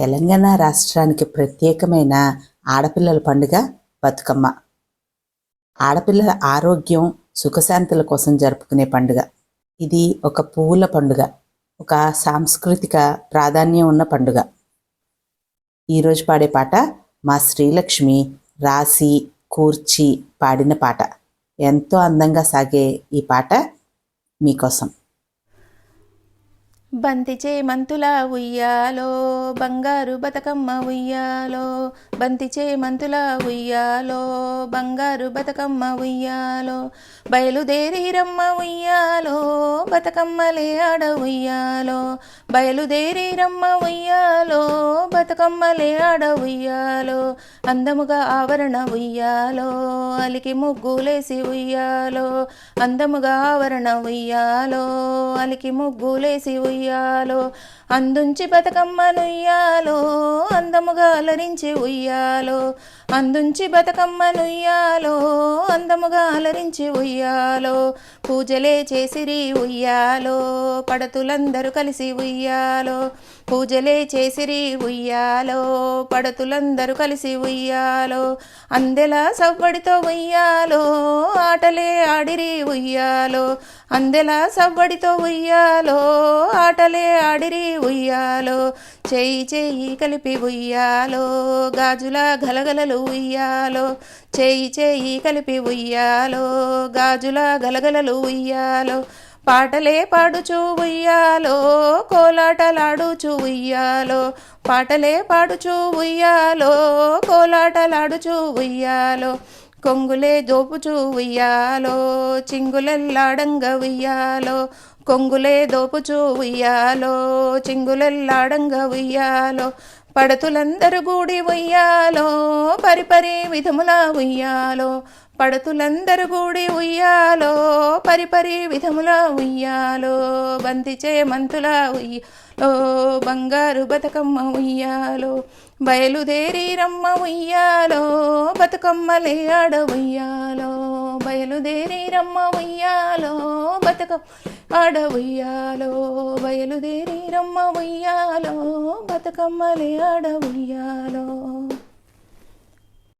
తెలంగాణ రాష్ట్రానికి ప్రత్యేకమైన ఆడపిల్లల పండుగ బతుకమ్మ. ఆడపిల్లల ఆరోగ్యం సుఖశాంతుల కోసం జరుపుకునే పండుగ. ఇది ఒక పువ్వుల పండుగ ఒక సాంస్కృతిక ప్రాధాన్యం ఉన్న పండుగ. ఈరోజు పాడే పాట మా శ్రీలక్ష్మి రాసి కూర్చి పాడిన పాట. ఎంతో అందంగా సాగే ఈ పాట మీకోసం. బంతి చేమంతుల ఉయ్యాలో బంగారు బతుకమ్మ ఉయ్యాలో. బంతి చేమంతుల ఉయ్యాలో బంగారు బతుకమ్మ ఉయ్యాలో. బయలుదేరిరమ్మ ఉయ్యాలో బతుకమ్మలే ఆడ ఉయ్యాలో. బయలుదేరిరమ్మ ఉయ్యాలో బతుకమ్మలే ఆడ ఉయ్యాలో. అందముగా ఆవరణ ఉయ్యాలో అలికి ముగ్గులేసి ఉయ్యాలో. అందముగా ఆవరణ ఉయ్యాలో అలికి ముగ్గులేసి ఉయ్యాలో. అందుంచి బతుకమ్మనుయ్యాలో అందముగా అలరించి ఉయ్యాలో. అందుంచి బతుకమ్మనుయ్యాలో అందముగా అలరించి ఉయ్యాలో. పూజలే చేసిరి ఉయ్యాలో పడతులందరూ కలిసి ఉయ్యాలో. పూజలే చేసిరి ఉయ్యాలో పడతులందరూ కలిసి ఉయ్యాలో. అందెలా సవ్వడితో ఉయ్యాలో ఆటలే ఆడిరి ఉయ్యాలో. అందెలా సవ్వడితో ఉయ్యాలో ఆటలే ఆడిరి ఉయ్యాలో చేయి చేయి కలిపి ఉయ్యాలో గాజుల గలగలలు ఉయ్యాలో చేయి చేయి కలిపి ఉయ్యాలో గాజుల గలగలలు ఉయ్యాలో. పాటలే పాడుచు ఉయ్యాలో కోలాటలాడుచు ఉయ్యాలో. పాటలే పాడుచు ఉయ్యాలో కోలాటలాడుచు ఉయ్యాలో. కొంగులే దోపుచు ఉయ్యాలో చింగులెల్లాడంగ ఉయ్యాలో. కొంగులే దోపుచూ ఉయ్యాలో చింగులెల్లాడంగా ఉయ్యాలో పడతులందరూ గూడి ఉయ్యాలో పరిపరి విధముల ఉయ్యాలో పడతులందరూ గూడి ఉయ్యాలో పరిపరి విధముల ఉయ్యాలో బంతిచే మంతులా ఉయ్యాలో బంగారు బతుకమ్మ ఉయ్యాలో బయలుదేరి రమ్మ ఉయ్యాలో బతుకమ్మలే ఆడ ఉయ్యాలో. బయలుదేరి రమ్మ ఉయ్యాలో బతుకమ్మ ఆడ ఉయ్యాలో బయలుదేరి రమ్మ ఉయ్యాలో బతుకమ్మలే ఆడ ఉయ్యాలో